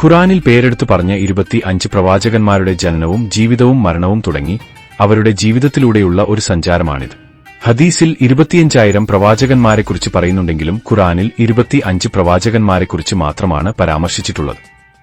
ഖുറാനിൽ പേരെടുത്തു പറഞ്ഞ ഇരുപത്തി അഞ്ച് പ്രവാചകന്മാരുടെ ജനനവും ജീവിതവും മരണവും തുടങ്ങി അവരുടെ ജീവിതത്തിലൂടെയുള്ള ഒരു സഞ്ചാരമാണിത്. ഹദീസിൽ ഇരുപത്തിയഞ്ചായിരം പ്രവാചകന്മാരെക്കുറിച്ച് പറയുന്നുണ്ടെങ്കിലും ഖുറാനിൽ ഇരുപത്തി അഞ്ച് പ്രവാചകന്മാരെക്കുറിച്ച് മാത്രമാണ് പരാമർശിച്ചിട്ടുള്ളത്.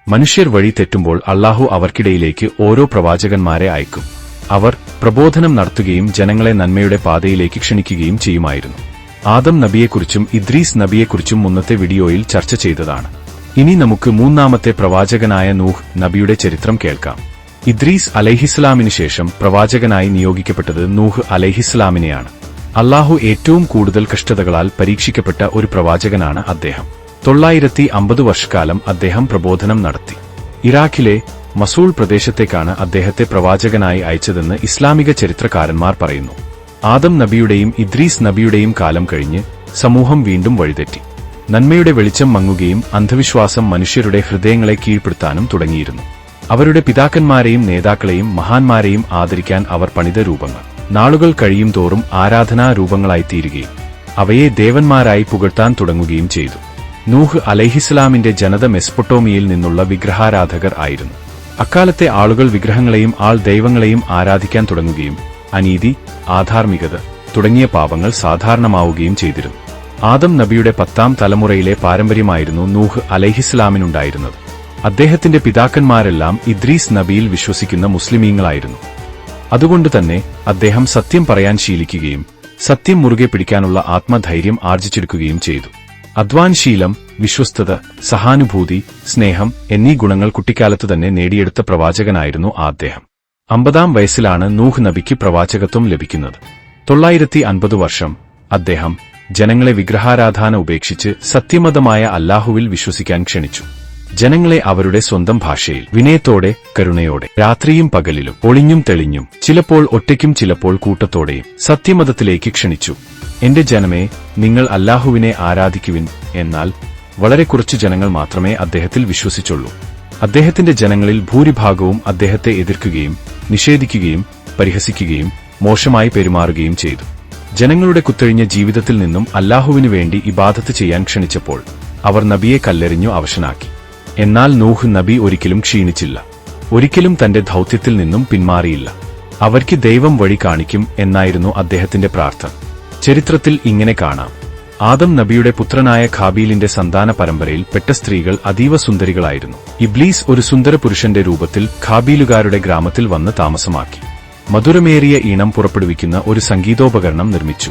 മനുഷ്യർ വഴി തെറ്റുമ്പോൾ അള്ളാഹു അവർക്കിടയിലേക്ക് ഓരോ പ്രവാചകന്മാരെ അയക്കും. അവർ പ്രബോധനം നടത്തുകയും ജനങ്ങളെ നന്മയുടെ പാതയിലേക്ക് ക്ഷണിക്കുകയും ചെയ്യുമായിരുന്നു. ആദം നബിയെക്കുറിച്ചും ഇദ്രീസ് നബിയെക്കുറിച്ചും മുന്നത്തെ വീഡിയോയിൽ ചർച്ച ചെയ്തതാണ്. ഇനി നമുക്ക് മൂന്നാമത്തെ പ്രവാചകനായ നൂഹ് നബിയുടെ ചരിത്രം കേൾക്കാം. ഇദ്രീസ് അലൈഹിസ്ലാമിന് ശേഷം പ്രവാചകനായി നിയോഗിക്കപ്പെട്ടത് നൂഹ് അലൈഹിസ്ലാമിനെയാണ് അള്ളാഹു ഏറ്റവും കൂടുതൽ കഷ്ടതകളാൽ പരീക്ഷിക്കപ്പെട്ട ഒരു പ്രവാചകനാണ് അദ്ദേഹം. തൊള്ളായിരത്തി അമ്പത് വർഷക്കാലം അദ്ദേഹം പ്രബോധനം നടത്തി. ഇറാഖിലെ മസൂൾ പ്രദേശത്തേക്കാണ് അദ്ദേഹത്തെ പ്രവാചകനായി അയച്ചതെന്ന് ഇസ്ലാമിക ചരിത്രകാരന്മാർ പറയുന്നു. ആദം നബിയുടെയും ഇദ്രീസ് നബിയുടെയും കാലം കഴിഞ്ഞ് സമൂഹം വീണ്ടും വഴിതെറ്റി. നന്മയുടെ വെളിച്ചം മങ്ങുകയും അന്ധവിശ്വാസം മനുഷ്യരുടെ ഹൃദയങ്ങളെ കീഴ്പ്പെടുത്താനും തുടങ്ങിയിരുന്നു. അവരുടെ പിതാക്കന്മാരെയും നേതാക്കളെയും മഹാന്മാരെയും ആദരിക്കാൻ അവർ പണിത രൂപങ്ങൾ. നാളുകൾ കഴിയും തോറും ആരാധനാ രൂപങ്ങളായിത്തീരുകയും അവയെ ദേവന്മാരായി പുകഴ്ത്താൻ തുടങ്ങുകയും ചെയ്തു. നൂഹ് അലൈഹിസ്ലാമിന്റെ ജനത മെസ്പൊട്ടോമിയയിൽ നിന്നുള്ള വിഗ്രഹാരാധകർ ആയിരുന്നു. അക്കാലത്തെ ആളുകൾ വിഗ്രഹങ്ങളെയും ആൾ ദൈവങ്ങളെയും ആരാധിക്കാൻ തുടങ്ങുകയും അനീതി ആധാർമികത തുടങ്ങിയ പാപങ്ങൾ സാധാരണമാവുകയും ചെയ്തിരുന്നു. ആദം നബിയുടെ പത്താം തലമുറയിലെ പാരമ്പര്യമായിരുന്നു നൂഹ് അലൈഹിസ്ലാമിനുണ്ടായിരുന്നത് അദ്ദേഹത്തിന്റെ പിതാക്കന്മാരെല്ലാം ഇദ്രീസ് നബിയിൽ വിശ്വസിക്കുന്ന മുസ്ലിമീങ്ങളായിരുന്നു. അതുകൊണ്ട് തന്നെ അദ്ദേഹം സത്യം പറയാൻ ശീലിക്കുകയും സത്യം മുറുകെ പിടിക്കാനുള്ള ആത്മധൈര്യം ആർജിച്ചെടുക്കുകയും ചെയ്തു. അധ്വാൻശീലം വിശ്വസ്തത സഹാനുഭൂതി സ്നേഹം എന്നീ ഗുണങ്ങൾ കുട്ടിക്കാലത്തു തന്നെ നേടിയെടുത്ത പ്രവാചകനായിരുന്നു അദ്ദേഹം. അമ്പതാം വയസ്സിലാണ് നൂഹ് നബിക്ക് പ്രവാചകത്വം ലഭിക്കുന്നത്. തൊള്ളായിരത്തി അൻപത് വർഷം അദ്ദേഹം ജനങ്ങളെ വിഗ്രഹാരാധാന ഉപേക്ഷിച്ച് സത്യമതമായ അല്ലാഹുവിൽ വിശ്വസിക്കാൻ ക്ഷണിച്ചു. ജനങ്ങളെ അവരുടെ സ്വന്തം ഭാഷയിൽ വിനയത്തോടെ കരുണയോടെ രാത്രിയും പകലിലും ഒളിഞ്ഞും തെളിഞ്ഞും ചിലപ്പോൾ ഒറ്റയ്ക്കും ചിലപ്പോൾ കൂട്ടത്തോടെയും സത്യമതത്തിലേക്ക് ക്ഷണിച്ചു. എന്റെ ജനമേ നിങ്ങൾ അല്ലാഹുവിനെ ആരാധിക്കുവിൻ എന്നാൽ വളരെ കുറച്ചു ജനങ്ങൾ മാത്രമേ അദ്ദേഹത്തിൽ വിശ്വസിച്ചുള്ളൂ. അദ്ദേഹത്തിന്റെ ജനങ്ങളിൽ ഭൂരിഭാഗവും അദ്ദേഹത്തെ എതിർക്കുകയും നിഷേധിക്കുകയും പരിഹസിക്കുകയും മോശമായി പെരുമാറുകയും ചെയ്തു. ജനങ്ങളുടെ കുത്തൊഴിഞ്ഞ ജീവിതത്തിൽ നിന്നും അല്ലാഹുവിനു വേണ്ടി ഇബാദത്ത് ചെയ്യാൻ ക്ഷണിച്ചപ്പോൾ അവർ നബിയെ കല്ലെറിഞ്ഞു അവശനാക്കി. എന്നാൽ നൂഹ് നബി ഒരിക്കലും ക്ഷീണിച്ചില്ല. ഒരിക്കലും തന്റെ ദൗത്യത്തിൽ നിന്നും പിന്മാറിയില്ല. അവർക്ക് ദൈവം വഴി കാണിക്കും എന്നായിരുന്നു അദ്ദേഹത്തിന്റെ പ്രാർത്ഥന. ചരിത്രത്തിൽ ഇങ്ങനെ കാണാം. ആദം നബിയുടെ പുത്രനായ ഖാബീലിന്റെ സന്താന പരമ്പരയിൽ പെട്ട സ്ത്രീകൾ അതീവ സുന്ദരികളായിരുന്നു. ഇബ്ലീസ് ഒരു സുന്ദര പുരുഷന്റെ രൂപത്തിൽ ഖാബീലുകാരുടെ ഗ്രാമത്തിൽ വന്ന് താമസമാക്കി. മധുരമേറിയ ഈണം പുറപ്പെടുവിക്കുന്ന ഒരു സംഗീതോപകരണം നിർമ്മിച്ചു.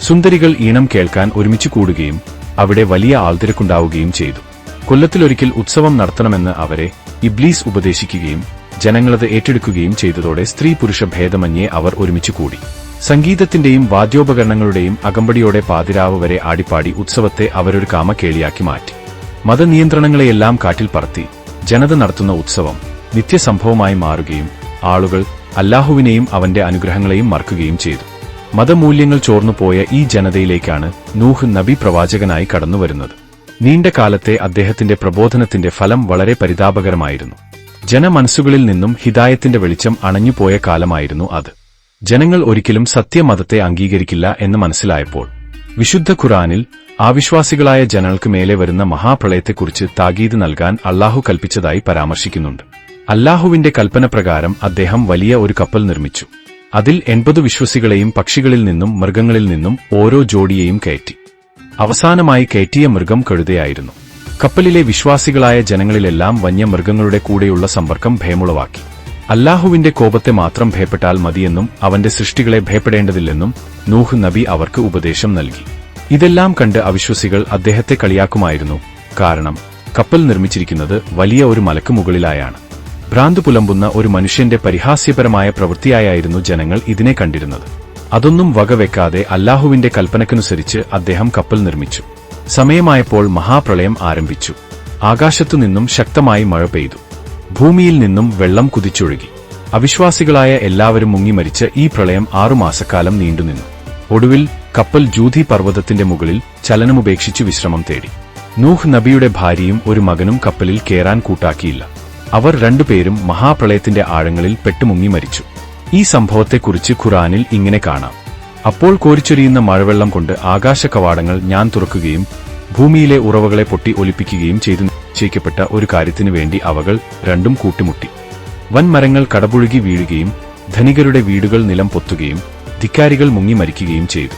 സുന്ദരികൾ ഈണം കേൾക്കാൻ ഒരുമിച്ച് കൂടുകയും അവിടെ വലിയ ആൾതിരക്കുണ്ടാവുകയും ചെയ്തു. കൊല്ലത്തിലൊരിക്കൽ ഉത്സവം നടത്തണമെന്ന് അവരെ ഇബ്ലീസ് ഉപദേശിക്കുകയും ജനങ്ങളത് ഏറ്റെടുക്കുകയും ചെയ്തതോടെ സ്ത്രീ പുരുഷ ഭേദമന്യേ അവർ ഒരുമിച്ച് കൂടി. സംഗീതത്തിന്റെയും വാദ്യോപകരണങ്ങളുടെയും അകമ്പടിയോടെ പാതിരാവ് വരെ ആടിപ്പാടി ഉത്സവത്തെ അവരൊരു കാമക്കേളിയാക്കി മാറ്റി. മതനിയന്ത്രണങ്ങളെയെല്ലാം കാറ്റിൽ പറത്തി ജനത നടത്തുന്ന ഉത്സവം നിത്യസംഭവമായി മാറുകയും ആളുകൾ അല്ലാഹുവിനെയും അവന്റെ അനുഗ്രഹങ്ങളെയും മറക്കുകയും ചെയ്തു. മതമൂല്യങ്ങൾ ചോർന്നുപോയ ഈ ജനതയിലേക്കാണ് നൂഹ് നബി പ്രവാചകനായി കടന്നുവരുന്നത് നീണ്ട കാലത്തെ അദ്ദേഹത്തിന്റെ പ്രബോധനത്തിന്റെ ഫലം വളരെ പരിതാപകരമായിരുന്നു. ജനമനസ്സുകളിൽ നിന്നും ഹിതായത്തിന്റെ വെളിച്ചം അണഞ്ഞുപോയ കാലമായിരുന്നു അത്. ജനങ്ങൾ ഒരിക്കലും സത്യമതത്തെ അംഗീകരിക്കില്ല എന്ന് മനസ്സിലായപ്പോൾ വിശുദ്ധ ഖുറാനിൽ ആവിശ്വാസികളായ ജനങ്ങൾക്ക് മേലെ വരുന്ന മഹാപ്രളയത്തെക്കുറിച്ച് താഗീത് നൽകാൻ അള്ളാഹു കൽപ്പിച്ചതായി പരാമർശിക്കുന്നുണ്ട്. അല്ലാഹുവിന്റെ കൽപ്പനപ്രകാരം അദ്ദേഹം വലിയ ഒരു കപ്പൽ നിർമ്മിച്ചു. അതിൽ എൺപത് വിശ്വസികളെയും പക്ഷികളിൽ നിന്നും മൃഗങ്ങളിൽ നിന്നും ഓരോ ജോഡിയെയും കയറ്റി. അവസാനമായി കയറ്റിയ മൃഗം കഴുതയായിരുന്നു. കപ്പലിലെ വിശ്വാസികളായ ജനങ്ങളിലെല്ലാം വന്യമൃഗങ്ങളുടെ കൂടെയുള്ള സമ്പർക്കം ഭയമുളവാക്കി അല്ലാഹുവിന്റെ കോപത്തെ മാത്രം ഭയപ്പെട്ടാൽ മതിയെന്നും അവന്റെ സൃഷ്ടികളെ ഭയപ്പെടേണ്ടതില്ലെന്നും നൂഹ് നബി അവർക്ക് ഉപദേശം നൽകി. ഇതെല്ലാം കണ്ട് അവിശ്വസികൾ അദ്ദേഹത്തെ കളിയാക്കുമായിരുന്നു. കാരണം കപ്പൽ നിർമ്മിച്ചിരിക്കുന്നത് വലിയ ഒരു മലക്ക് മുകളിലായാണ്. ഭ്രാന്ത് പുലമ്പുന്ന ഒരു മനുഷ്യന്റെ പരിഹാസ്യപരമായ പ്രവൃത്തിയായിരുന്നു ജനങ്ങൾ ഇതിനെ കണ്ടിരുന്നത്. അതൊന്നും വകവെക്കാതെ അല്ലാഹുവിന്റെ കൽപ്പനക്കനുസരിച്ച് അദ്ദേഹം കപ്പൽ നിർമ്മിച്ചു. സമയമായപ്പോൾ മഹാപ്രളയം ആരംഭിച്ചു. ആകാശത്തു നിന്നും ശക്തമായി മഴ പെയ്തു. ഭൂമിയിൽ നിന്നും വെള്ളം കുതിച്ചൊഴുകി. അവിശ്വാസികളായ എല്ലാവരും മുങ്ങിമരിച്ച് ഈ പ്രളയം ആറുമാസക്കാലം നീണ്ടുനിന്നു ഒടുവിൽ കപ്പൽ ജൂതി പർവതത്തിന്റെ മുകളിൽ ചലനമുപേക്ഷിച്ചു വിശ്രമം തേടി. നൂഹ് നബിയുടെ ഭാര്യയും ഒരു മകനും കപ്പലിൽ കയറാൻ കൂട്ടാക്കിയില്ല. അവർ രണ്ടുപേരും മഹാപ്രളയത്തിന്റെ ആഴങ്ങളിൽ പെട്ടുമുങ്ങി മരിച്ചു. ഈ സംഭവത്തെക്കുറിച്ച് ഖുറാനിൽ ഇങ്ങനെ കാണാം. അപ്പോൾ കോരിച്ചൊരിയുന്ന മഴവെള്ളം കൊണ്ട് ആകാശ കവാടങ്ങൾ ഞാൻ തുറക്കുകയും ഭൂമിയിലെ ഉറവകളെ പൊട്ടി ഒലിപ്പിക്കുകയും ചെയ്തു നിശ്ചയിക്കപ്പെട്ട ഒരു കാര്യത്തിനു വേണ്ടി അവകൾ രണ്ടും കൂട്ടിമുട്ടി. വൻമരങ്ങൾ കടപുഴുകി വീഴുകയും ധനികരുടെ വീടുകൾ നിലം പൊത്തുകയും ധിക്കാരികൾ മുങ്ങി മരിക്കുകയും ചെയ്തു.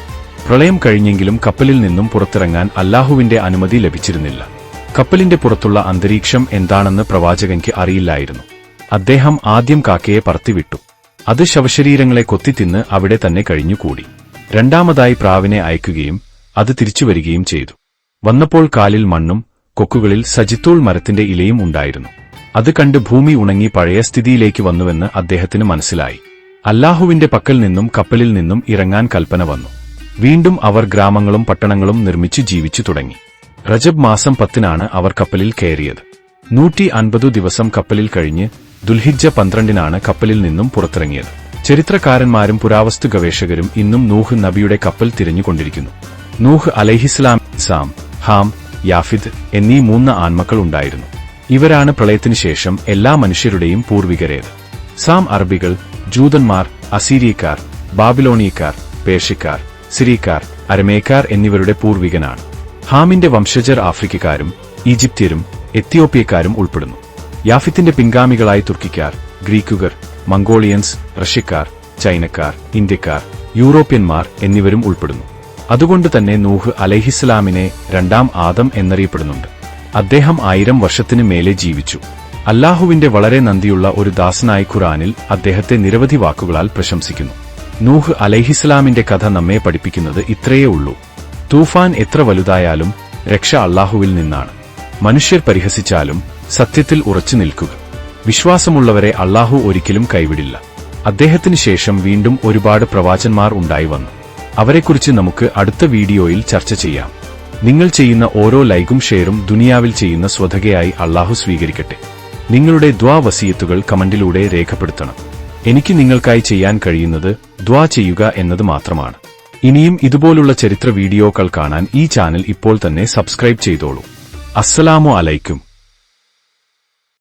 പ്രളയം കഴിഞ്ഞെങ്കിലും കപ്പലിൽ നിന്നും പുറത്തിറങ്ങാൻ അല്ലാഹുവിന്റെ അനുമതി ലഭിച്ചിരുന്നില്ല. കപ്പലിന്റെ പുറത്തുള്ള അന്തരീക്ഷം എന്താണെന്ന് പ്രവാചകൻക്ക് അറിയില്ലായിരുന്നു. അദ്ദേഹം ആദ്യം കാക്കയെ പറത്തിവിട്ടു. അത് ശവശരീരങ്ങളെ കൊത്തിത്തിന്ന് അവിടെ തന്നെ കഴിഞ്ഞുകൂടി. രണ്ടാമതായി പ്രാവിനെ അയക്കുകയും അത് തിരിച്ചുവരികയും ചെയ്തു. വന്നപ്പോൾ കാലിൽ മണ്ണും കൊക്കുകളിൽ സജിത്തോൾ മരത്തിന്റെ ഇലയും ഉണ്ടായിരുന്നു. അത് കണ്ട് ഭൂമി ഉണങ്ങി പഴയ സ്ഥിതിയിലേക്ക് വന്നുവെന്ന് അദ്ദേഹത്തിന് മനസ്സിലായി. അല്ലാഹുവിന്റെ പക്കൽ നിന്നും കപ്പലിൽ നിന്നും ഇറങ്ങാൻ കൽപ്പന വന്നു. വീണ്ടും അവർ ഗ്രാമങ്ങളും പട്ടണങ്ങളും നിർമ്മിച്ച് ജീവിച്ചു തുടങ്ങി. റജബ് മാസം പത്തിനാണ് അവർ കപ്പലിൽ കയറിയത്. നൂറ്റി അൻപതു ദിവസം കപ്പലിൽ കഴിഞ്ഞ് ദുൽഹിജ്ജ പന്ത്രണ്ടിനാണ് കപ്പലിൽ നിന്നും പുറത്തിറങ്ങിയത്. ചരിത്രകാരന്മാരും പുരാവസ്തു ഗവേഷകരും ഇന്നും നൂഹ് നബിയുടെ കപ്പൽ തിരഞ്ഞുകൊണ്ടിരിക്കുന്നു. നൂഹ് അലൈഹിസ്ലാം സാം ഹാം യാഫിദ് എന്നീ മൂന്ന് ആൺമക്കൾ ഉണ്ടായിരുന്നു. ഇവരാണ് പ്രളയത്തിനു ശേഷം എല്ലാ മനുഷ്യരുടെയും പൂർവികരേത്. സാം അറബികൾ ജൂതന്മാർ അസീരിയക്കാർ ബാബിലോണിയക്കാർ പേർഷ്യക്കാർ സിറിയക്കാർ അരമേക്കാർ എന്നിവരുടെ പൂർവികനാണ്. ഹാമിന്റെ വംശജർ ആഫ്രിക്കക്കാരും ഈജിപ്ത്യരും എത്തിയോപ്യക്കാരും ഉൾപ്പെടുന്നു. യാഫിത്തിന്റെ പിൻഗാമികളായി തുർക്കിക്കാർ ഗ്രീക്കുകാർ മംഗോളിയൻസ് റഷ്യക്കാർ ചൈനക്കാർ ഇന്ത്യക്കാർ യൂറോപ്യന്മാർ എന്നിവരും ഉൾപ്പെടുന്നു. അതുകൊണ്ട് തന്നെ നൂഹ് അലഹിസ്ലാമിനെ രണ്ടാം ആദം എന്നറിയപ്പെടുന്നുണ്ട്. അദ്ദേഹം ആയിരം വർഷത്തിനു മേലെ ജീവിച്ചു. അല്ലാഹുവിന്റെ വളരെ നന്ദിയുള്ള ഒരു ദാസനായി ഖുറാനിൽ അദ്ദേഹത്തെ നിരവധി വാക്കുകളാൽ പ്രശംസിക്കുന്നു. നൂഹ് അലഹിസ്ലാമിന്റെ കഥ നമ്മെ പഠിപ്പിക്കുന്നത് ഇത്രയേ ഉള്ളൂ. തൂഫാൻ എത്ര വലുതായാലും രക്ഷ അള്ളാഹുവിൽ നിന്നാണ്. മനുഷ്യർ പരിഹസിച്ചാലും സത്യത്തിൽ ഉറച്ചു നിൽക്കുക. വിശ്വാസമുള്ളവരെ അള്ളാഹു ഒരിക്കലും കൈവിടില്ല. അദ്ദേഹത്തിന് ശേഷം വീണ്ടും ഒരുപാട് പ്രവാചന്മാർ ഉണ്ടായി വന്നു. അവരെക്കുറിച്ച് നമുക്ക് അടുത്ത വീഡിയോയിൽ ചർച്ച ചെയ്യാം. നിങ്ങൾ ചെയ്യുന്ന ഓരോ ലൈക്കും ഷെയറും ദുനിയാവിൽ ചെയ്യുന്ന സ്വതകയായി അള്ളാഹു സ്വീകരിക്കട്ടെ. നിങ്ങളുടെ ദ്വാ വസീയത്തുകൾ കമന്റിലൂടെ രേഖപ്പെടുത്തണം. എനിക്ക് നിങ്ങൾക്കായി ചെയ്യാൻ കഴിയുന്നത് ദ്വാ ചെയ്യുക എന്നത് മാത്രമാണ്. ഇനിയും ഇതുപോലുള്ള ചരിത്ര വീഡിയോകൾ കാണാൻ ഈ ചാനൽ ഇപ്പോൾ തന്നെ സബ്സ്ക്രൈബ് ചെയ്തോളൂ. അസ്സലാമു അലൈക്കും.